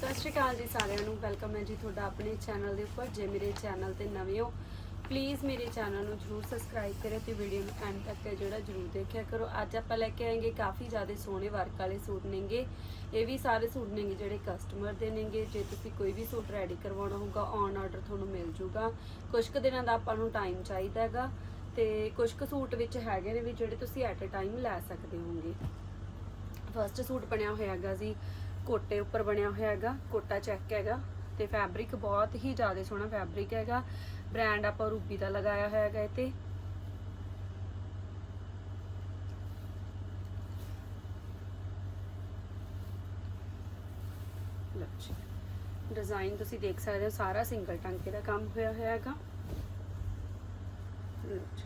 ਸਤਿ ਸ਼੍ਰੀ ਅਕਾਲ ਜੀ ਸਾਰਿਆਂ ਨੂੰ। ਵੈਲਕਮ ਹੈ ਜੀ ਤੁਹਾਡਾ ਆਪਣੇ ਚੈਨਲ ਦੇ ਉੱਪਰ। ਜੇ ਮੇਰੇ ਚੈਨਲ ਤੇ ਨਵੇਂ ਹੋ ਪਲੀਜ਼ ਮੇਰੇ ਚੈਨਲ ਨੂੰ ਜਰੂਰ ਸਬਸਕ੍ਰਾਈਬ ਕਰਿਓ ਤੇ ਵੀਡੀਓ ਨੂੰ ਐਂਡ ਤੱਕ ਹੈ ਜਿਹੜਾ ਜਰੂਰ ਦੇਖਿਆ ਕਰੋ। ਅੱਜ ਆਪਾਂ ਲੈ ਕੇ ਆਏਗੇ ਕਾਫੀ ਜ਼ਿਆਦਾ ਸੋਹਣੇ ਵਰਕ ਵਾਲੇ ਸੂਟ ਨੇਗੇ। ਇਹ ਵੀ ਸਾਰੇ ਸੂਟ ਨੇਗੇ ਜਿਹੜੇ ਕਸਟਮਰ ਦੇ ਨੇਗੇ। ਜੇ ਤੁਸੀਂ ਕੋਈ ਵੀ ਸੂਟ ਰੈਡੀ ਕਰਵਾਉਣਾ ਹੋਊਗਾ ਔਨ ਆਰਡਰ ਤੁਹਾਨੂੰ ਮਿਲ ਜੂਗਾ। ਕੁਝ ਕੁ ਦਿਨਾਂ ਦਾ ਆਪਾਂ ਨੂੰ ਟਾਈਮ ਚਾਹੀਦਾ ਹੈਗਾ ਤੇ ਕੁਝ ਕੁ ਸੂਟ ਵਿੱਚ ਹੈਗੇ ਨੇ ਵੀ ਜਿਹੜੇ ਤੁਸੀਂ ਐਟ ਅ ਟਾਈਮ ਲੈ ਸਕਦੇ ਹੋਗੇ ਫਸਟ ਸੂਟ ਬਣਿਆ ਹੋਇਆ ਹੈਗਾ ਜੀ ਕੋਟੇ ਉੱਪਰ ਬਣਿਆ ਹੋਇਆ ਹੈਗਾ, ਕੋਟਾ ਚੈੱਕ ਹੈਗਾ ਤੇ ਫੈਬਰਿਕ ਬਹੁਤ ਹੀ ਜ਼ਿਆਦਾ ਸੋਹਣਾ ਫੈਬਰਿਕ ਹੈਗਾ। ਬ੍ਰਾਂਡ ਆਪਾਂ ਰੂਬੀ ਦਾ ਲਗਾਇਆ ਹੋਇਆ ਹੈਗਾ ਇਹ ਤੇ। ਡਿਜ਼ਾਈਨ ਤੁਸੀਂ ਦੇਖ ਸਕਦੇ ਹੋ, ਸਾਰਾ ਸਿੰਗਲ ਟਾਂਕੇ ਦਾ ਕੰਮ ਹੋਇਆ ਹੋਇਆ ਹੈਗਾ। ਲਓ ਜੀ।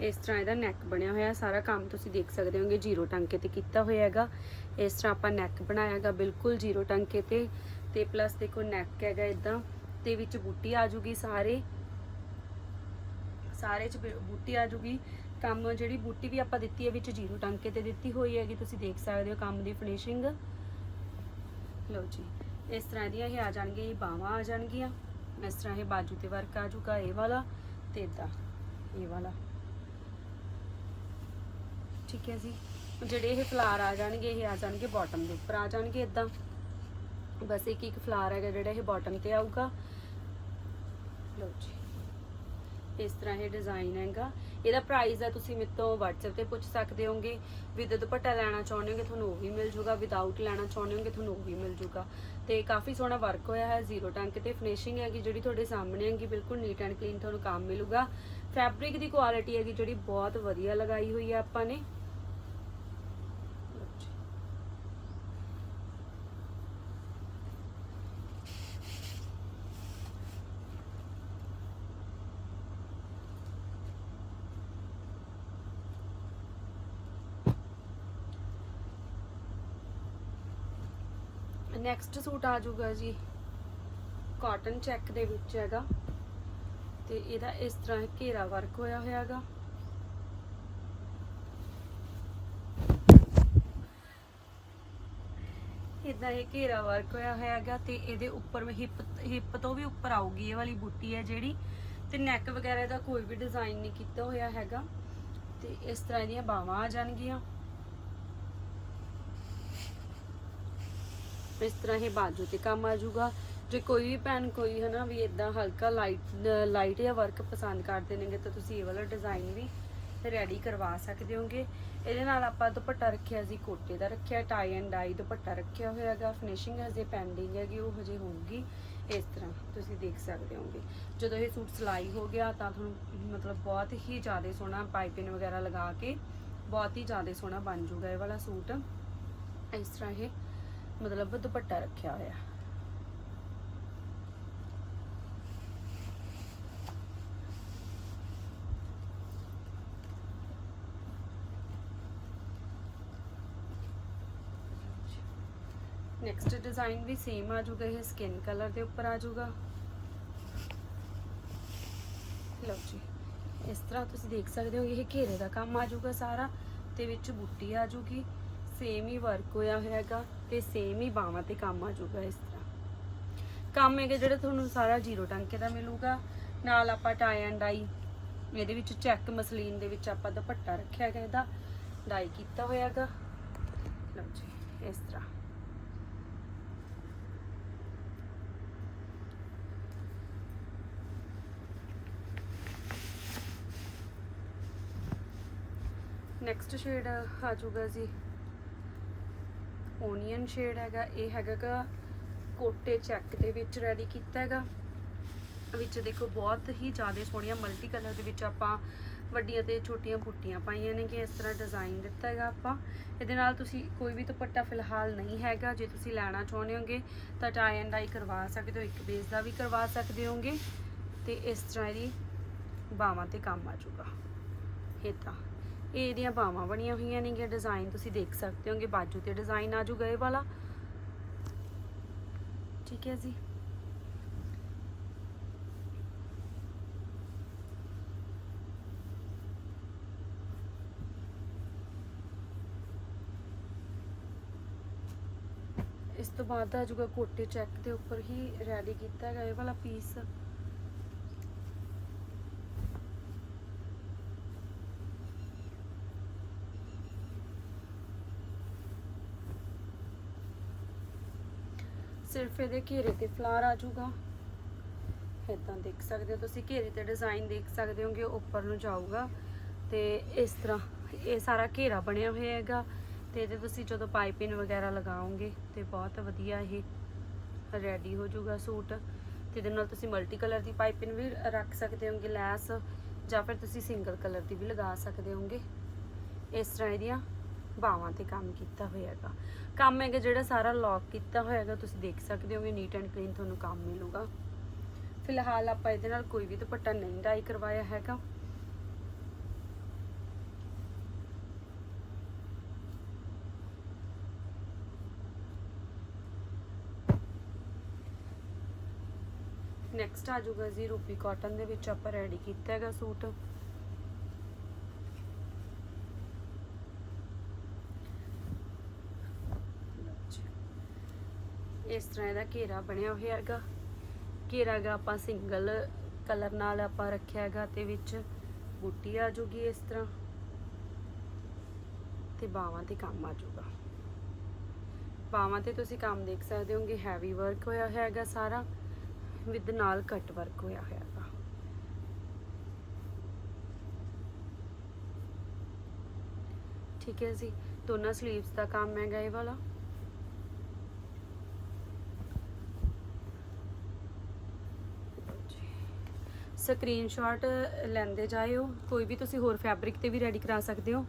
ਇਸ ਤਰ੍ਹਾਂ ਇਹਦਾ ਨੈਕ ਬਣਿਆ ਹੋਇਆ, ਸਾਰਾ ਕੰਮ ਤੁਸੀਂ ਦੇਖ ਸਕਦੇ ਹੋਗੇ, ਜ਼ੀਰੋ ਟਾਂਕੇ ਤੇ ਕੀਤਾ ਹੋਇਆ ਹੈਗਾ। ਇਸ ਤਰ੍ਹਾਂ ਆਪਾਂ ਨੈਕ ਬਣਾਇਆ ਹੈਗਾ, ਬਿਲਕੁਲ ਜ਼ੀਰੋ ਟਾਂਕੇ ਤੇ ਤੇ ਪਲੱਸ ਦੇਖੋ ਨੈਕ ਹੈਗਾ ਇਦਾਂ ਤੇ ਵਿੱਚ ਬੂਟੀ ਆ ਜੂਗੀ ਸਾਰੇ। ਸਾਰੇ ਚ ਬ- ਬੂਟੀ ਆ ਜੂਗੀ। ਕੰਮ ਜਿਹੜੀ ਬੂਟੀ ਵੀ ਆਪਾਂ ਦਿੱਤੀ ਹੈ, ਵਿੱਚ ਜ਼ੀਰੋ ਟਾਂਕੇ ਤੇ ਦਿੱਤੀ ਹੋਈ ਹੈਗੀ, ਤੁਸੀਂ ਦੇਖ ਸਕਦੇ ਹੋ ਕੰਮ ਦੀ ਫਿਨਿਸ਼ਿੰਗ ਲਓ ਜੀ, ਇਸ ਤਰ੍ਹਾਂ ਦੀਆਂ ਇਹ ਆ ਜਾਣਗੀਆਂ, ਇਹ ਬਾਹਾਂ ਆ ਜਾਣਗੀਆਂ। ਇਸ ਤਰ੍ਹਾਂ ਇਹ ਬਾਜੂ ਤੇ ਵਰਕ ਆ ਜੂਗਾ, ਇਹ ਵਾਲਾ ਤੇ ਇਦਾਂ ਇਹ ਵਾਲਾ। ਠੀਕ ਹੈ ਜੀ। ਜਿਹੜੇ ਇਹ ਫਲਾਰ ਆ ਜਾਣਗੇ, ਇਹ ਆ ਜਾਣਗੇ ਬਾਟਮ ਦੇ ਉੱਪਰ, ਆ ਜਾਣਗੇ ਇਦਾਂ ਬਸ ਇੱਕ ਇੱਕ ਫਲਾਰ ਹੈਗਾ ਜਿਹੜਾ ਇਹ ਬਾਟਮ ਤੇ ਆਊਗਾ। ਲਓ ਜੀ। ਇਸ ਤਰ੍ਹਾਂ ਇਹ ਡਿਜ਼ਾਈਨ ਹੈਗਾ। ਇਹਦਾ ਪ੍ਰਾਈਸ ਆ ਤੁਸੀਂ ਮੇਰੇ ਤੋਂ WhatsApp ਤੇ ਪੁੱਛ ਸਕਦੇ ਹੋਗੇ। ਵਿਦ ਦੁਪੱਟਾ ਲੈਣਾ ਚਾਹੁੰਦੇ ਹੋਗੇ, ਤੁਹਾਨੂੰ ਉਹ ਵੀ ਮਿਲ ਜੂਗਾ। ਵਿਦਆਊਟ ਲੈਣਾ ਚਾਹੁੰਦੇ ਹੋਗੇ, ਤੁਹਾਨੂੰ ਉਹ ਵੀ ਮਿਲ ਜੂਗਾ। ਤੇ ਕਾਫੀ ਸੋਹਣਾ ਵਰਕ ਹੋਇਆ ਹੈ। ਜ਼ੀਰੋ ਟੰਕ ਤੇ ਫਿਨਿਸ਼ਿੰਗ ਹੈਗੀ, ਜਿਹੜੀ ਤੁਹਾਡੇ ਸਾਹਮਣੇ ਹੈਗੀ, ਬਿਲਕੁਲ ਨੀਟ ਐਂਡ ਕਲੀਨ ਤੁਹਾਨੂੰ ਕੰਮ ਮਿਲੂਗਾ। ਫੈਬਰਿਕ ਦੀ ਕੁਆਲਿਟੀ ਹੈਗੀ, ਜਿਹੜੀ ਬਹੁਤ ਵਧੀਆ ਲਗਾਈ ਹੋਈ ਹੈ ਆਪਾਂ ਨੇ। ਨੈਕਸਟ ਸੂਟ ਆ ਜਾਊਗਾ ਜੀ। ਕਾਟਨ ਚੈੱਕ ਦੇ ਵਿੱਚ ਹੈਗਾ। ਤੇ ਇਹਦਾ ਇਸ ਤਰ੍ਹਾਂ ਘੇਰਾ ਵਰਕ ਹੋਇਆ ਹੋਇਆ ਹੈਗਾ ਇਦਾਂ ਇਹ ਘੇਰਾ ਵਰਕ ਹੋਇਆ ਹੋਇਆ ਹੈਗਾ ਤੇ ਇਹਦੇ ਉੱਪਰ ਹਿੱਪ ਹਿੱਪ ਤੋਂ ਵੀ ਉੱਪਰ ਆਊਗੀ ਇਹ ਵਾਲੀ ਬੂਟੀ ਹੈ ਜਿਹੜੀ। ਤੇ ਨੈਕ ਵਗੈਰਾ ਦਾ ਕੋਈ ਵੀ ਡਿਜ਼ਾਈਨ ਨਹੀਂ ਕੀਤਾ ਹੋਇਆ ਹੈਗਾ। ਤੇ ਇਸ ਤਰ੍ਹਾਂ ਇਹਦੀਆਂ ਬਾਹਾਂ ਆ ਜਾਣਗੀਆਂ। ਇਸ ਤਰ੍ਹਾਂ ਇਹ ਬਾਜੂ ਤੇ ਕੰਮ ਆ ਜਾਊਗਾ। ਜੇ ਕੋਈ ਵੀ ਭੈਣ ਕੋਈ ਹਨਾ ਵੀ ਇਦਾਂ ਹਲਕਾ ਲਾਈਟ ਲਾਈਟ ਜਾਂ ਵਰਕ ਪਸੰਦ ਕਰਦੇ ਨੇਗੇ ਤਾਂ ਤੁਸੀਂ ਇਹ ਵਾਲਾ ਡਿਜ਼ਾਈਨ ਵੀ ਰੈਡੀ ਕਰਵਾ ਸਕਦੇ ਹੋਗੇ। ਇਹਦੇ ਨਾਲ ਆਪਾਂ ਦੁਪੱਟਾ ਰੱਖਿਆ ਸੀ, ਕੋਟੇ ਦਾ ਰੱਖਿਆ ਟਾਈ ਐਂਡ ਡਾਈ ਦੁਪੱਟਾ ਰੱਖਿਆ ਹੋਇਆ ਹੈਗਾ। ਫਿਨਿਸ਼ਿੰਗ ਹਜੇ ਪੈਂਡਿੰਗ ਹੈਗੀ, ਉਹ ਹਜੇ ਹੋਊਗੀ। ਇਸ ਤਰ੍ਹਾਂ ਤੁਸੀਂ ਦੇਖ ਸਕਦੇ ਹੋਗੇ। ਜਦੋਂ ਇਹ ਸੂਟ ਸਿਲਾਈ ਹੋ ਗਿਆ ਤਾਂ ਤੁਹਾਨੂੰ ਮਤਲਬ ਬਹੁਤ ਹੀ ਜ਼ਿਆਦਾ ਸੋਹਣਾ ਪਾਈਪਿੰਗ ਵਗੈਰਾ ਲਗਾ ਕੇ ਬਹੁਤ ਹੀ ਜ਼ਿਆਦਾ ਸੋਹਣਾ ਬਣ ਜਾਊਗਾ ਇਹ ਵਾਲਾ ਸੂਟ। ਇਸ ਤਰ੍ਹਾਂ ਇਹ ਮਤਲਬ ਦੁਪੱਟਾ ਰੱਖਿਆ ਹੋਇਆ ਨੈਕਸਟ ਡਿਜ਼ਾਈਨ ਵੀ ਸੇਮ ਆ ਜਾਊਗਾ ਇਹ ਸਕਿਨ ਕਲਰ ਦੇ ਉੱਪਰ ਆ ਜਾਊਗਾ ਲਓ ਜੀ ਇਸ ਤਰ੍ਹਾਂ ਤੁਸੀਂ ਦੇਖ ਸਕਦੇ ਹੋ ਇਹ ਘੇਰੇ ਦਾ ਕੰਮ ਆ ਜਾਊਗਾ ਸਾਰਾ ਤੇ ਵਿੱਚ ਬੁੱਟੀ ਆ ਜਾਊਗੀ ਸੇਮ ਹੀ ਵਰਕ ਹੋਇਆ ਹੋਇਆ ਹੈਗਾ ਤੇ ਸੇਮ ਹੀ ਬਾਹਾਂ ਤੇ ਕੰਮ ਆ ਜਾਊਗਾ ਇਸ ਤਰ੍ਹਾਂ। ਕੰਮ ਹੈਗਾ ਜਿਹੜਾ ਤੁਹਾਨੂੰ ਸਾਰਾ ਜ਼ੀਰੋ ਟਾਂਕੇ ਦਾ ਮਿਲੂਗਾ, ਨਾਲ ਆਪਾਂ ਟਾਈ ਐਂਡ ਡਾਈ ਇਹਦੇ ਵਿੱਚ ਚੈੱਕ ਮਸਲੀਨ ਦੇ ਵਿੱਚ ਆਪਾਂ ਦੁਪੱਟਾ ਰੱਖਿਆ ਹੈਗਾ ਇਹਦਾ ਡਾਈ ਕੀਤਾ ਹੋਇਆ ਲਓ ਜੀ, ਇਸ ਤਰ੍ਹਾਂ। ਨੈਕਸਟ ਸ਼ੇਡ ਆ ਜਾਊਗਾ ਜੀ। ਓਨੀਅਨ ਸ਼ੇਡ ਹੈਗਾ, ਇਹ ਹੈਗਾ ਕੋਟੇ ਚੈੱਕ ਦੇ ਵਿੱਚ ਰੈਡੀ ਕੀਤਾ ਹੈਗਾ। ਵਿੱਚ ਦੇਖੋ ਬਹੁਤ ਹੀ ਜ਼ਿਆਦਾ ਸੋਹਣੀਆਂ ਮਲਟੀ ਕਲਰ ਦੇ ਵਿੱਚ ਆਪਾਂ ਵੱਡੀਆਂ ਤੇ ਛੋਟੀਆਂ ਬੁੱਟੀਆਂ ਪਾਈਆਂ ਨੇ ਕਿ ਇਸ ਤਰ੍ਹਾਂ ਡਿਜ਼ਾਈਨ ਦਿੱਤਾ ਹੈਗਾ ਆਪਾਂ। ਇਹਦੇ ਨਾਲ ਤੁਸੀਂ ਕੋਈ ਵੀ ਦੁਪੱਟਾ ਫਿਲਹਾਲ ਨਹੀਂ ਹੈਗਾ, ਜੇ ਤੁਸੀਂ ਲੈਣਾ ਚਾਹੁੰਦੇ ਹੋਗੇ ਤਾਂ ਟਾਈ ਐਂਡ ਡਾਈ ਕਰਵਾ ਸਕਦੇ ਹੋ, ਇੱਕ ਬੇਸ ਦਾ ਵੀ ਕਰਵਾ ਸਕਦੇ ਹੋਗੇ। ਤੇ ਇਸ ਤਰ੍ਹਾਂ ਇਹਦੀ ਬਾਹਾਂ ਤੇ ਕੰਮ ਆ ਜਾਊਗਾ। ਇਹ ਤਾਂ। ਇਹ ਇਹਦੀਆਂ ਬਾਹਾਂ ਬਣੀਆਂ ਹੋਈਆਂ ਨੇਗੀਆਂ ਡਿਜ਼ਾਈਨ ਤੁਸੀਂ ਦੇਖ ਸਕਦੇ ਹੋਗੇ, ਬਾਜੂ ਤੇ ਡਿਜ਼ਾਈਨ ਆ ਜਾਊਗਾ ਇਹ ਵਾਲਾ। ਠੀਕ ਹੈ ਜੀ। ਇਸ ਤੋਂ ਬਾਅਦ ਆ ਜੂਗਾ ਕੋਟੇ ਚੈੱਕ ਦੇ ਉੱਪਰ ਹੀ ਰੈਡੀ ਕੀਤਾ ਹੈਗਾ ਇਹ ਵਾਲਾ ਪੀਸ ਸਿਰਫ ਇਹਦੇ ਘੇਰੇ ਤੇ ਫਲਾਰ ਆ ਜਾਊਗਾ। ਇਦਾਂ ਦੇਖ ਸਕਦੇ ਹੋ ਤੁਸੀਂ, ਘੇਰੇ ਤੇ ਡਿਜ਼ਾਈਨ ਦੇਖ ਸਕਦੇ ਹੋਗੇ, ਉੱਪਰ ਨੂੰ ਜਾਊਗਾ। ਤੇ ਇਸ ਤਰ੍ਹਾਂ ਇਹ ਸਾਰਾ ਘੇਰਾ ਬਣਿਆ ਹੋਇਆ ਹੈਗਾ। ਤੇ ਇਹਦੇ ਤੁਸੀਂ ਜਦੋਂ ਪਾਈਪਿੰਗ ਵਗੈਰਾ ਲਗਾਓਗੇ ਤੇ ਬਹੁਤ ਵਧੀਆ ਇਹ ਰੈਡੀ ਹੋ ਜਾਊਗਾ ਸੂਟ। ਤੇ ਇਹਦੇ ਨਾਲ ਤੁਸੀਂ ਮਲਟੀ ਕਲਰ ਦੀ ਪਾਈਪਿੰਗ ਵੀ ਰੱਖ ਸਕਦੇ ਹੋਗੇ, ਲੈਸ, ਜਾਂ ਫਿਰ ਤੁਸੀਂ ਸਿੰਗਲ ਕਲਰ ਦੀ ਵੀ ਲਗਾ ਸਕਦੇ ਹੋਗੇ। ਇਸ ਤਰ੍ਹਾਂ ਇਹਦੀਆਂ ਬਾਵਾਂ ਤੇ ਕੰਮ ਕੀਤਾ ਹੋਇਆ ਕੰਮ ਹੈਗਾ ਜਿਹੜਾ ਸਾਰਾ ਲੌਕ ਕੀਤਾ ਹੋਇਆ ਤੁਸੀਂ ਦੇਖ ਸਕਦੇ ਹੋਗੇ ਨੀਟ ਐਂਡ ਕਲੀਨ ਤੁਹਾਨੂੰ ਕੰਮ ਮਿਲੂਗਾ। ਫਿਲਹਾਲ ਆਪਾਂ ਇਹਦੇ ਨਾਲ ਕੋਈ ਵੀ ਦੁਪੱਟਾ ਨਹੀਂ ਡਾਈ ਕਰਵਾਇਆ ਹੈਗਾ। ਨੈਕਸਟ ਆ ਜਾਊਗਾ ਜੀ ਰੂਪੀ ਕਾਟਨ ਦੇ ਵਿੱਚ ਆਪਾਂ ਰੈਡੀ ਕੀਤਾ ਹੈਗਾ ਸੂਟ ਇਸ ਤਰ੍ਹਾਂ ਇਹਦਾ ਘੇਰਾ ਬਣਿਆ ਹੋਇਆ ਹੈਗਾ। ਘੇਰਾ ਹੈਗਾ ਆਪਾਂ ਸਿੰਗਲ ਕਲਰ ਨਾਲ ਆਪਾਂ ਰੱਖਿਆ ਹੈਗਾ ਤੇ ਵਿੱਚ ਬੂਟੀ ਆ ਜੂਗੀ ਇਸ ਤਰ੍ਹਾਂ ਤੇ ਬਾਵਾਂ ਤੇ ਕੰਮ ਆ ਜਾਊਗਾ। ਬਾਵਾਂ ਤੇ ਤੁਸੀਂ ਕੰਮ ਦੇਖ ਸਕਦੇ ਹੋਗੇ ਹੈਵੀ ਵਰਕ ਹੋਇਆ ਹੋਇਆ ਹੈਗਾ ਸਾਰਾ ਵਿਦ ਨਾਲ ਕੱਟ ਵਰਕ ਹੋਇਆ ਹੋਇਆ ਹੈਗਾ। ਠੀਕ ਹੈ ਜੀ, ਦੋਨਾਂ ਸਲੀਵਸ ਦਾ ਕੰਮ ਹੈਗਾ ਇਹ ਵਾਲਾ। ਸਕਰੀਨਸ਼ਾਟ ਲੈਂਦੇ ਜਾਇਓ। ਕੋਈ ਵੀ ਤੁਸੀਂ ਹੋਰ ਫੈਬਰਿਕ ਤੇ ਵੀ ਰੈਡੀ ਕਰਾ ਸਕਦੇ ਹੋ।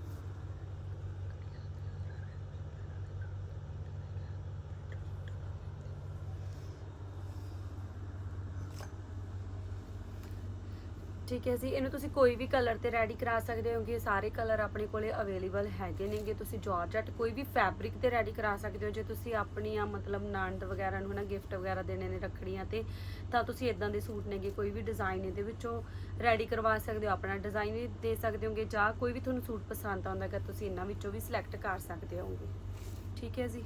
ਠੀਕ ਹੈ ਜੀ ਇਹਨੂੰ ਤੁਸੀਂ ਕੋਈ ਵੀ ਕਲਰ ਤੇ ਰੈਡੀ ਕਰਾ ਸਕਦੇ ਹੋਗੇ ਸਾਰੇ ਕਲਰ ਆਪਣੇ ਕੋਲੇ ਅਵੇਲੇਬਲ ਹੈਗੇ ਨੇਗੇ, ਤੁਸੀਂ ਜਾਰਜਟ ਕੋਈ ਵੀ ਫੈਬਰਿਕ ਤੇ ਰੈਡੀ ਕਰਾ ਸਕਦੇ ਹੋ, ਜੇ ਤੁਸੀਂ ਆਪਣੀਆਂ ਮਤਲਬ ਨਣਦ ਵਗੈਰਾ ਨੂੰ ਨਾ ਗਿਫਟ ਵਗੈਰਾ ਦੇਣੇ ਨੇ ਰੱਖੜੀਆਂ ਤੇ, ਤਾਂ ਤੁਸੀਂ ਇਦਾਂ ਦੇ ਸੂਟ ਨੇਗੇ, ਕੋਈ ਵੀ ਡਿਜ਼ਾਈਨ ਇਹਦੇ ਵਿੱਚੋਂ ਰੈਡੀ ਕਰਵਾ ਸਕਦੇ ਹੋ, ਆਪਣਾ ਡਿਜ਼ਾਈਨ ਵੀ ਦੇ ਸਕਦੇ ਹੋਗੇ, ਜਾਂ ਕੋਈ ਵੀ ਤੁਹਾਨੂੰ ਸੂਟ ਪਸੰਦ ਆਉਂਦਾ ਕਿ ਤੁਸੀਂ ਇਹਨਾਂ ਵਿੱਚੋਂ ਵੀ ਸਿਲੈਕਟ ਕਰ ਸਕਦੇ ਹੋਗੇ। ਠੀਕ ਹੈ ਜੀ?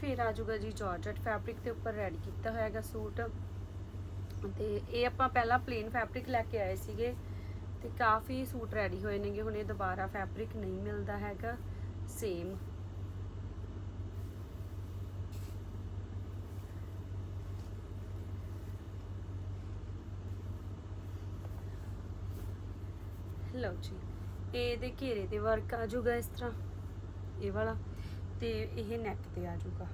ਫਿਰ ਆ ਜਾਊਗਾ ਜੀ ਜਾਰਜਟ ਫੈਬਰਿਕ ਦੇ ਉੱਪਰ ਰੈਡੀ ਕੀਤਾ ਹੋਇਆਗਾ ਸੂਟ। ਤੇ ਇਹ ਆਪਾਂ ਪਹਿਲਾਂ ਪਲੇਨ ਫੈਬਰਿਕ ਲੈ ਕੇ ਆਏ ਸੀਗੇ ਤੇ ਕਾਫੀ ਸੂਟ ਰੈਡੀ ਹੋਏ ਨੇਗੇ, ਹੁਣ ਇਹ ਦੁਬਾਰਾ ਫੈਬਰਿਕ ਨਹੀਂ ਮਿਲਦਾ ਹੈਗਾ। ਸੇਮ ਲਓ ਜੀ ਇਹਦੇ ਘੇਰੇ ਤੇ ਵਰਕ ਆ ਜਾਊਗਾ ਇਸ ਤਰ੍ਹਾਂ। ਇਹ ਵਾਲਾ। ਤੇ ਇਹ ਨੈਕ ਤੇ ਆ ਜਾਊਗਾ।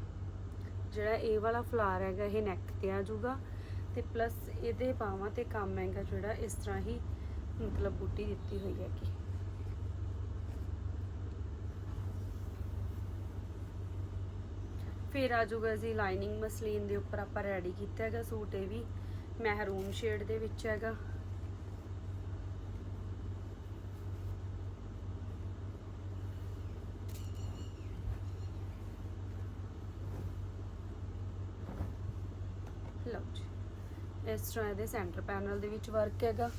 ਜਿਹੜਾ ਇਹ ਵਾਲਾ ਫਲਾਰ ਹੈਗਾ, ਇਹ ਨੈਕ ਤੇ ਆ ਜਾਊਗਾ ਤੇ ਪਲੱਸ ਇਹਦੇ ਬਾਹਾਂ ਤੇ ਕੰਮ ਹੈਗਾ ਜਿਹੜਾ ਇਸ ਤਰ੍ਹਾਂ ਹੀ ਮਤਲਬ ਬੂਟੀ ਦਿੱਤੀ ਹੋਈ ਹੈਗੀ। ਫਿਰ ਆ ਜਾਊਗਾ ਜੀ ਲਾਈਨਿੰਗ ਮਸਲੀਨ ਦੇ ਉੱਪਰ ਆਪਾਂ ਰੈਡੀ ਕੀਤਾ ਹੈਗਾ ਸੂਟ, ਇਹ ਵੀ ਮਹਿਰੂਨ ਸ਼ੇਡ ਦੇ ਵਿੱਚ ਹੈਗਾ ਲਓ ਜੀ ਇਸ ਤਰ੍ਹਾਂ ਇਹਦੇ ਸੈਂਟਰ ਪੈਨਲ ਦੇ ਵਿੱਚ ਵਰਕ ਹੈਗਾ।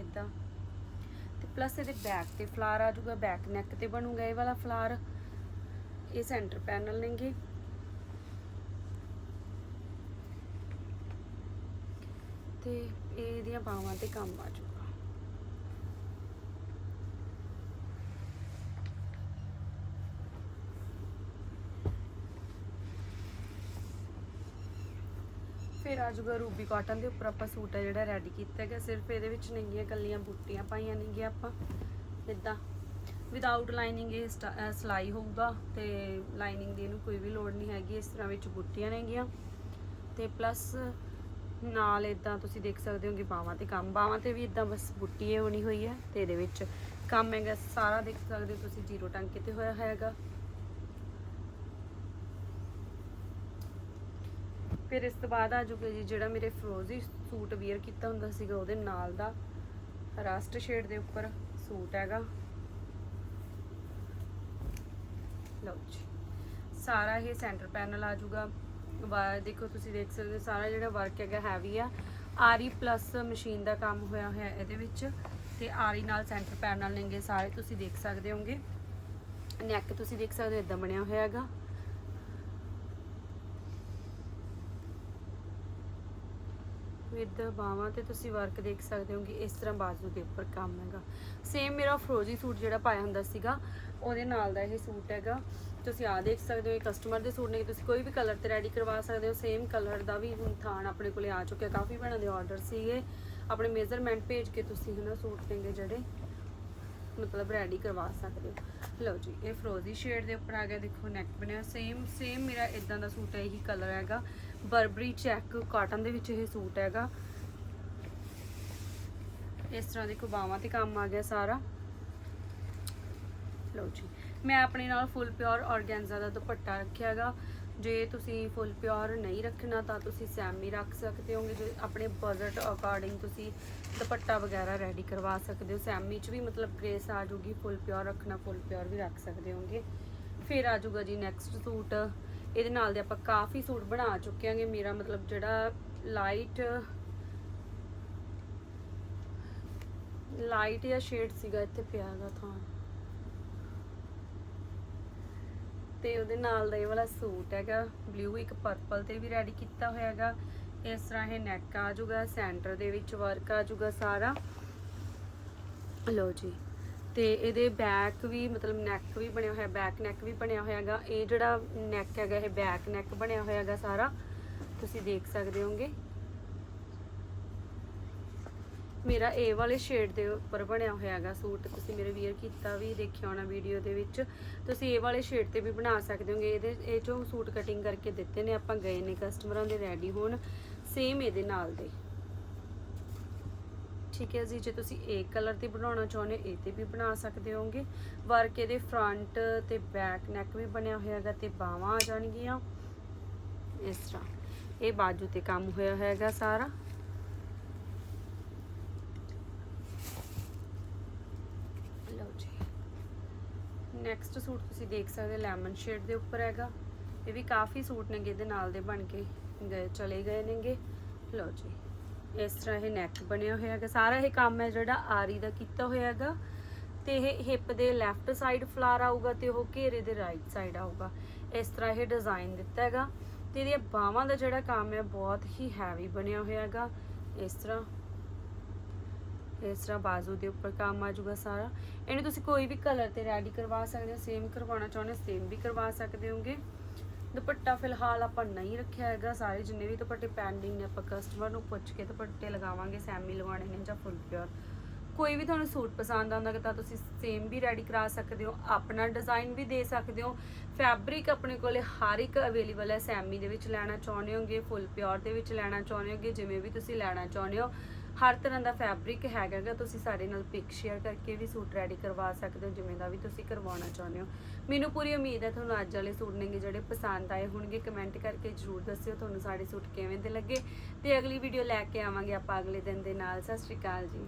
ਇਦਾਂ ਤੇ ਪਲੱਸ ਇਹਦੇ ਬੈਕ ਤੇ ਫਲਾਰ ਆ ਜਾਊਗਾ ਬੈਕ ਨੈਕ ਤੇ ਬਣੂਗਾ ਇਹ ਵਾਲਾ ਫਲਾਰ ਇਹ ਸੈਂਟਰ ਪੈਨਲ ਨੇਗੇ। ਤੇ ਇਹ ਇਹਦੀਆਂ ਬਾਹਾਂ ਤੇ ਕੰਮ ਆ ਜਾਊਗਾ। ਫਿਰ ਆ ਜਾਊਗਾ ਰੂਬੀ ਕਾਟਨ ਦੇ ਉੱਪਰ ਆਪਾਂ ਸੂਟ ਹੈ ਜਿਹੜਾ ਰੈਡੀ ਕੀਤਾ ਹੈਗਾ। ਸਿਰਫ ਇਹਦੇ ਵਿੱਚ ਨਹੀਂਗੀਆਂ ਕੱਲੀਆਂ ਬੂਟੀਆਂ ਪਾਈਆਂ ਨਹੀਂਗੀਆਂ ਆਪਾਂ। ਇਦਾਂ। ਵਿਦਆਊਟ ਲਾਈਨਿੰਗ ਇਹ ਸਟਾ- ਸਿਲਾਈ ਹੋਊਗਾ ਤੇ ਲਾਈਨਿੰਗ ਦੀ ਇਹਨੂੰ ਕੋਈ ਵੀ ਲੋੜ ਨਹੀਂ ਹੈਗੀ, ਇਸ ਤਰ੍ਹਾਂ ਵਿੱਚ ਬੂਟੀਆਂ ਨੇਗੀਆਂ ਤੇ ਪਲੱਸ ਨਾਲ ਇਦਾਂ ਤੁਸੀਂ ਦੇਖ ਸਕਦੇ ਹੋ ਕਿ ਬਾਹਾਂ ਤੇ ਕੰਮ। ਬਾਹਾਂ ਤੇ ਵੀ ਇਦਾਂ ਬਸ ਬੁੱਟੀ ਹੋਣੀ ਹੋਈ ਹੈ ਤੇ ਇਹਦੇ ਵਿੱਚ ਕੰਮ ਹੈਗਾ। ਸਾਰਾ ਦੇਖ ਸਕਦੇ ਹੋ ਤੁਸੀਂ, ਜ਼ੀਰੋ ਟਾਂਕੇ ਤੇ ਹੋਇਆ ਹੈਗਾ। ਫਿਰ ਇਸ ਤੋਂ ਬਾਅਦ ਆ ਜੂਗਾ ਜੀ, ਜਿਹੜਾ ਮੇਰੇ ਫਰੋਜ਼ੀ ਸੂਟ ਵੇਅਰ ਕੀਤਾ ਹੁੰਦਾ ਸੀਗਾ, ਉਹਦੇ ਨਾਲ ਦਾ ਰਸਟ ਸ਼ੇਡ ਦੇ ਉੱਪਰ ਸੂਟ ਹੈਗਾ। ਲਓ ਜੀ, ਸਾਰਾ ਇਹ ਸੈਂਟਰ ਪੈਨਲ ਆ ਜੂਗਾ। ਵਾ, ਦੇਖੋ ਤੁਸੀਂ ਦੇਖ ਸਕਦੇ ਹੋ, ਸਾਰਾ ਜਿਹੜਾ ਵਰਕ ਹੈਗਾ ਹੈਵੀ ਆ। ਆਰੀ ਪਲੱਸ ਮਸ਼ੀਨ ਦਾ ਕੰਮ ਹੋਇਆ ਹੋਇਆ ਇਹਦੇ ਵਿੱਚ, ਤੇ ਆਰੀ ਨਾਲ ਸੈਂਟਰ ਪੈਨਲ ਨੇਗੇ ਸਾਰੇ, ਤੁਸੀਂ ਦੇਖ ਸਕਦੇ ਹੋਗੇ। ਨੈਕ ਤੁਸੀਂ ਦੇਖ ਸਕਦੇ ਹੋ ਇਦਾਂ ਬਣਿਆ ਹੋਇਆ ਹੈਗਾ। ਵਿਦ ਬਾਹਾਂ ਤੇ ਤੁਸੀਂ ਵਰਕ ਦੇਖ ਸਕਦੇ ਹੋ ਕਿ ਇਸ ਤਰ੍ਹਾਂ ਬਾਜ਼ੂ ਦੇ ਉੱਪਰ ਕੰਮ ਹੈਗਾ। ਸੇਮ ਮੇਰਾ ਫਰੋਜ਼ੀ ਸੂਟ ਜਿਹੜਾ ਪਾਇਆ ਹੁੰਦਾ ਸੀਗਾ, ਉਹਦੇ ਨਾਲ ਦਾ ਇਹ ਸੂਟ ਹੈਗਾ। ਤੁਸੀਂ ਆ ਦੇਖ ਸਕਦੇ ਹੋ, ਇਹ ਕਸਟਮਰ ਦੇ ਸੂਟ ਨੇ, ਤੁਸੀਂ ਕੋਈ ਵੀ ਕਲਰ ਤੇ ਰੈਡੀ ਕਰਵਾ ਸਕਦੇ ਹੋ। ਸੇਮ ਕਲਰ ਦਾ ਵੀ ਹੁਣ ਥਾਣ ਆਪਣੇ ਕੋਲੇ ਆ ਚੁੱਕਿਆ, ਕਾਫੀ ਭੈਣਾਂ ਦੇ ਆਰਡਰ ਸੀਗੇ। ਆਪਣੇ ਮੇਜ਼ਰਮੈਂਟ ਭੇਜ ਕੇ ਤੁਸੀਂ ਹਨਾ ਸੂਟ ਦੇਂਗੇ ਜਿਹੜੇ। ਮਤਲਬ ਰੈਡੀ ਕਰਵਾ ਸਕਦੇ ਹੋ। ਲਓ ਜੀ, ਇਹ ਫਰੋਜ਼ੀ ਸ਼ੇਡ ਦੇ ਉੱਪਰ ਆ ਗਿਆ, ਦੇਖੋ ਨੈਕ ਬਣਿਆ। ਸੇਮ ਸੇਮ ਮੇਰਾ ਇਦਾਂ ਦਾ ਸੂਟ ਹੈ, ਇਹੀ ਕਲਰ ਹੈਗਾ। ਬਰਬਰੀ ਚੈੱਕ ਕਾਟਨ ਦੇ ਵਿੱਚ ਇਹ ਸੂਟ ਹੈਗਾ। ਇਸ ਤਰ੍ਹਾਂ ਦੇਖੋ, ਬਾਹਾਂ ਤੇ ਕੰਮ ਆ ਗਿਆ ਸਾਰਾ। ਲਓ ਜੀ, ਮੈਂ ਆਪਣੇ ਨਾਲ ਫੁੱਲ ਪਿਓਰ ਔਰਗੈਂਜ਼ਾ ਦਾ ਦੁਪੱਟਾ ਰੱਖਿਆ ਹੈਗਾ। ਜੇ ਤੁਸੀਂ ਫੁੱਲ ਪਿਓਰ ਨਹੀਂ ਰੱਖਣਾ ਤਾਂ ਤੁਸੀਂ ਸੈਮੀ ਰੱਖ ਸਕਦੇ ਹੋਗੇ। ਜੇ ਆਪਣੇ ਬਜਟ ਅਕੋਰਡਿੰਗ ਤੁਸੀਂ ਦੁਪੱਟਾ ਵਗੈਰਾ ਰੈਡੀ ਕਰਵਾ ਸਕਦੇ ਹੋ। ਸੈਮੀ 'ਚ ਵੀ ਮਤਲਬ ਗ੍ਰੇਸ ਆ ਜੂਗੀ ਫੁੱਲ ਪਿਓਰ ਰੱਖਣਾ ਫੁੱਲ ਪਿਓਰ ਵੀ ਰੱਖ ਸਕਦੇ ਹੋਗੇ। ਫਿਰ ਆ ਜੂਗਾ ਜੀ ਨੈਕਸਟ ਸੂਟ। ਇਹਦੇ ਨਾਲ ਦੇ ਆਪਾਂ ਕਾਫੀ ਸੂਟ ਬਣਾ ਚੁੱਕੇ ਆਂਗੇ ਮੇਰਾ ਮਤਲਬ ਜਿਹੜਾ ਲਾਈਟ ਲਾਈਟ ਜਾਂ ਸ਼ੇਡ ਸੀਗਾ, ਇੱਥੇ ਪਿਆ ਹੈਗਾ ਥਾਂ। ਤੇ ਉਹਦੇ ਨਾਲ ਦਾ ਇਹ ਵਾਲਾ ਸੂਟ ਹੈਗਾ ਬਲੂ ਇੱਕ ਪਰਪਲ ਤੇ ਵੀ ਰੈਡੀ ਕੀਤਾ ਹੋਇਆ ਹੈਗਾ। ਇਸ ਤਰ੍ਹਾਂ ਇਹ ਨੈਕ ਆ ਜਾਊਗਾ ਸੈਂਟਰ ਦੇ ਵਿੱਚ ਵਰਕ ਆ ਜਾਊਗਾ ਸਾਰਾ। ਲਓ ਜੀ, ਤੇ ਇਹਦੇ ਬੈਕ ਵੀ ਮਤਲਬ ਨੈਕ ਵੀ ਬਣਿਆ ਹੋਇਆ ਬੈਕ ਨੈਕ ਵੀ ਬਣਿਆ ਹੋਇਆ ਹੈਗਾ। ਇਹ ਜਿਹੜਾ ਨੈਕ ਹੈਗਾ, ਇਹ ਬੈਕ ਨੈਕ ਬਣਿਆ ਹੋਇਆ ਹੈਗਾ ਸਾਰਾ। ਤੁਸੀਂ ਦੇਖ ਸਕਦੇ ਹੋਗੇ। ਮੇਰਾ ਇਹ ਵਾਲੇ ਸ਼ੇਡ ਦੇ ਉੱਪਰ ਬਣਿਆ ਹੋਇਆ ਹੈਗਾ ਸੂਟ। ਤੁਸੀਂ ਮੇਰੇ ਵੀਅਰ ਕੀਤਾ ਵੀ, ਦੇਖਿਆ ਹੋਣਾ ਵੀਡੀਓ ਦੇ ਵਿੱਚ। ਤੁਸੀਂ ਇਹ ਵਾਲੇ ਸ਼ੇਡ ਤੇ ਵੀ ਬਣਾ ਸਕਦੇ ਹੋਗੇ। ਇਹਦੇ, ਇਹ ਚੋਂ ਸੂਟ ਕਟਿੰਗ ਕਰਕੇ ਦਿੱਤੇ ਨੇ। ਆਪਾਂ ਗਏ ਨੇ ਕਸਟਮਰਾਂ ਦੇ ਰੈਡੀ ਹੋਣ। ਸੇਮ ਇਹਦੇ ਨਾਲ ਦੇ। ਠੀਕ ਹੈ ਜੀ, ਜੇ ਤੁਸੀਂ ਇਹ ਕਲਰ ਤੇ ਬਣਾਉਣਾ ਚਾਹੁੰਦੇ ਹੋ ਇਹ ਤੇ ਵੀ ਬਣਾ ਸਕਦੇ ਹੋਗੇ। ਵਰਕ ਇਹਦੇ ਫਰੰਟ ਤੇ ਬੈਕ ਨੈਕ ਵੀ ਬਣਿਆ ਹੋਇਆ ਹੈਗਾ ਤੇ ਬਾਹਾਂ ਆ ਜਾਣਗੀਆਂ। ਇਸ ਤਰ੍ਹਾਂ। ਇਹ ਬਾਜੂ ਤੇ ਕੰਮ ਹੋਇਆ ਹੋਇਆਗਾ ਸਾਰਾ ਲਓ ਜੀ ਨੈਕਸਟ ਸੂਟ ਤੁਸੀਂ ਦੇਖ ਸਕਦੇ ਲੈਮਨ ਸ਼ੇਡ ਦੇ ਉੱਪਰ ਹੈਗਾ। ਇਹ ਵੀ ਕਾਫੀ ਸੂਟ ਨੇਗੇ, ਇਹਦੇ ਨਾਲ ਦੇ ਬਣ ਕੇ ਗਏ, ਚਲੇ ਗਏ ਨੇਗੇ। ਲਓ ਜੀ, ਇਸ ਤਰ੍ਹਾਂ ਇਹ ਨੈਕ ਬਣਿਆ ਹੋਇਆ ਹੈਗਾ। ਸਾਰਾ ਇਹ ਕੰਮ ਹੈ ਜਿਹੜਾ ਆਰੀ ਦਾ ਕੀਤਾ ਹੋਇਆ ਹੈਗਾ। ਤੇ ਇਹ ਹਿਪ ਦੇ ਲੈਫਟ ਸਾਈਡ ਫਲਾਰ ਆਊਗਾ ਤੇ ਉਹ ਘੇਰੇ ਦੇ ਰਾਈਟ ਸਾਈਡ ਆਊਗਾ। ਇਸ ਤਰ੍ਹਾਂ ਇਹ ਡਿਜ਼ਾਈਨ ਦਿੱਤਾ ਹੈਗਾ। ਤੇ ਇਹਦੀਆਂ ਬਾਹਾਂ ਦਾ ਜਿਹੜਾ ਕੰਮ ਹੈ, ਬਹੁਤ ਹੀ ਹੈਵੀ ਬਣਿਆ ਹੋਇਆ ਹੈਗਾ। ਇਸ ਤਰ੍ਹਾਂ ਇਸ ਤਰ੍ਹਾਂ ਬਾਜ਼ੂ ਦੇ ਉੱਪਰ ਕੰਮ ਆ ਜਾਊਗਾ ਸਾਰਾ। ਇਹਨੂੰ ਤੁਸੀਂ ਕੋਈ ਵੀ ਕਲਰ ਤੇ ਰੈਡੀ ਕਰਵਾ ਸਕਦੇ ਹੋ ਸੇਮ ਕਰਵਾਉਣਾ ਚਾਹੁੰਦੇ ਸੇਮ ਵੀ ਕਰਵਾ ਸਕਦੇ ਹੋਗੇ। ਦੁਪੱਟਾ ਫਿਲਹਾਲ ਆਪਾਂ ਨਹੀਂ ਰੱਖਿਆ ਹੈਗਾ, ਸਾਰੇ ਜਿੰਨੇ ਵੀ ਦੁਪੱਟੇ ਪੈਂਡਿੰਗ ਨੇ ਆਪਾਂ ਕਸਟਮਰ ਨੂੰ ਪੁੱਛ ਕੇ ਦੁਪੱਟੇ ਲਗਾਵਾਂਗੇ, ਸੈਮੀ ਲਗਾਉਣੇ ਨੇ ਜਾਂ ਫੁੱਲ ਪਿਓਰ ਕੋਈ ਵੀ ਤੁਹਾਨੂੰ ਸੂਟ ਪਸੰਦ ਆਉਂਦਾ ਤਾਂ ਤੁਸੀਂ ਸੇਮ ਵੀ ਰੈਡੀ ਕਰਾ ਸਕਦੇ ਹੋ, ਆਪਣਾ ਡਿਜ਼ਾਈਨ ਵੀ ਦੇ ਸਕਦੇ ਹੋ। ਫੈਬਰਿਕ ਆਪਣੇ ਕੋਲੇ ਹਰ ਇੱਕ ਅਵੇਲੇਬਲ ਹੈ, ਸੈਮੀ ਦੇ ਵਿੱਚ ਲੈਣਾ ਚਾਹੁੰਦੇ ਹੋਗੇ ਫੁੱਲ ਪਿਓਰ ਦੇ ਵਿੱਚ ਲੈਣਾ ਚਾਹੁੰਦੇ ਹੋਗੇ, ਜਿਵੇਂ ਵੀ ਤੁਸੀਂ ਲੈਣਾ ਚਾਹੁੰਦੇ ਹੋ। ਹਰ ਤਰ੍ਹਾਂ ਦਾ ਫੈਬਰਿਕ ਹੈਗਾ ਤੁਸੀਂ ਸਾਡੇ ਨਾਲ ਪਿਕ ਸ਼ੇਅਰ ਕਰਕੇ ਵੀ ਸੂਟ ਰੈਡੀ ਕਰਵਾ ਸਕਦੇ ਹੋ, ਜਿਵੇਂ ਦਾ ਵੀ ਤੁਸੀਂ ਕਰਵਾਉਣਾ ਚਾਹੁੰਦੇ ਹੋ। ਮੈਨੂੰ ਪੂਰੀ ਉਮੀਦ ਹੈ ਤੁਹਾਨੂੰ ਅੱਜ ਵਾਲੇ ਸੂਟ ਨੇਗੇ ਜਿਹੜੇ ਪਸੰਦ ਆਏ ਹੋਣਗੇ ਕਮੈਂਟ ਕਰਕੇ ਜਰੂਰ ਦੱਸਿਓ ਤੁਹਾਨੂੰ ਸਾਡੇ ਸੂਟ ਕਿਵੇਂ ਦੇ ਲੱਗੇ। ਤੇ ਅਗਲੀ ਵੀਡੀਓ ਲੈ ਕੇ ਆਵਾਂਗੇ ਆਪਾਂ ਅਗਲੇ ਦਿਨ ਦੇ ਨਾਲ। ਸਤਿ ਸ਼੍ਰੀ ਅਕਾਲ ਜੀ।